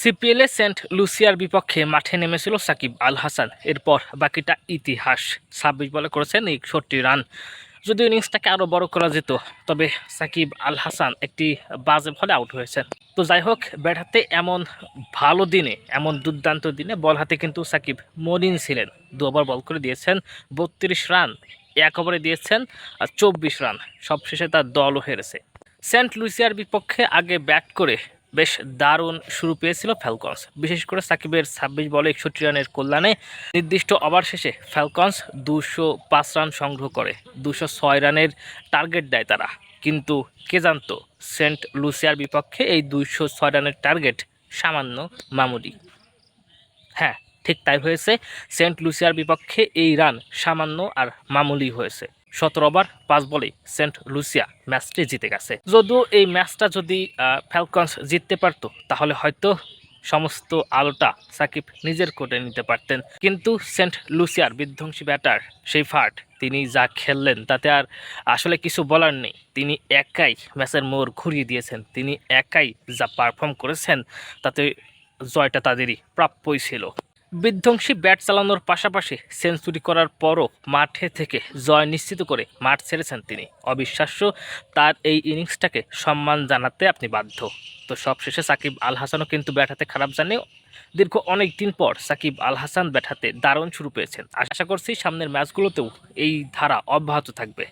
সিপিএলে Saint লুসিয়ার বিপক্ষে মাঠে নেমেছিল সাকিব আল হাসান এরপর বাকিটা ইতিহাস। ছাব্বিশ বলে করেছেন একষট্টি রান। যদিও ইনিংসটাকে আরও বড় করা যেত, তবে সাকিব আল হাসান একটি বাজে ফলে আউট হয়েছেন। তো যাই হোক, ব্যাট হাতে এমন ভালো দিনে, এমন দুর্দান্ত দিনে বল হাতে কিন্তু সাকিব মলিন ছিলেন। দু ওভার বল করে দিয়েছেন বত্রিশ রান, এক ওভারে দিয়েছেন চব্বিশ রান। সবশেষে তার দলও হেরেছে। সেন্ট লুইসিয়ার বিপক্ষে আগে ব্যাট করে বেশ দারুণ শুরু পেয়েছিল ফ্যালকনস বিশেষ করে সাকিবের ছাব্বিশ বলে একষট্টি রানের কল্যাণে নির্দিষ্ট ওভার শেষে ফ্যালকনস দুশো পাঁচ রান সংগ্রহ করে, দুশো ছয় রানের টার্গেট দেয় তারা। কিন্তু কে জানতো, সেন্ট লুসিয়ার বিপক্ষে এই দুইশো ছয় রানের টার্গেট সামান্য মামুলি। হ্যাঁ ঠিক তাই হয়েছে, সেন্ট লুসিয়ার বিপক্ষে এই রান সামান্য আর মামুলি হয়েছে। সতেরো ওভার, পাঁচ বলেই সেন্ট লুসিয়া ম্যাচটি জিতে গেছে। যদিও এই ম্যাচটা যদি ফ্যালকনস জিততে পারতো, তাহলে হয়তো সমস্ত আলোটা সাকিব নিজের কোটে নিতে পারতেন। কিন্তু সেন্ট লুসিয়ার বিধ্বংসী ব্যাটার সেই ফাট তিনি যা খেললেন তাতে আর আসলে কিছু বলার নেই। তিনি একাই ম্যাচের মোড় ঘুরিয়ে দিয়েছেন, তিনি একাই যা পারফর্ম করেছেন, তাতে জয়টা তাদেরই প্রাপ্যই ছিল। বিধ্বংসী ব্যাট চালানোর পাশাপাশি সেঞ্চুরি করার পরও মাঠে থেকে জয় নিশ্চিত করে মাঠ ছেড়েছেন তিনি। অবিশ্বাস্য তার এই ইনিংসটাকে সম্মান জানাতে আপনি বাধ্য। তো সবশেষে সাকিব আল হাসানও কিন্তু ব্যাট হাতে খারাপ জানেও দীর্ঘ অনেক দিন পর সাকিব আল হাসান ব্যাট হাতে দারুণ শুরু পেয়েছেন। আশা করছি সামনের ম্যাচগুলোতেও এই ধারা অব্যাহত থাকবে।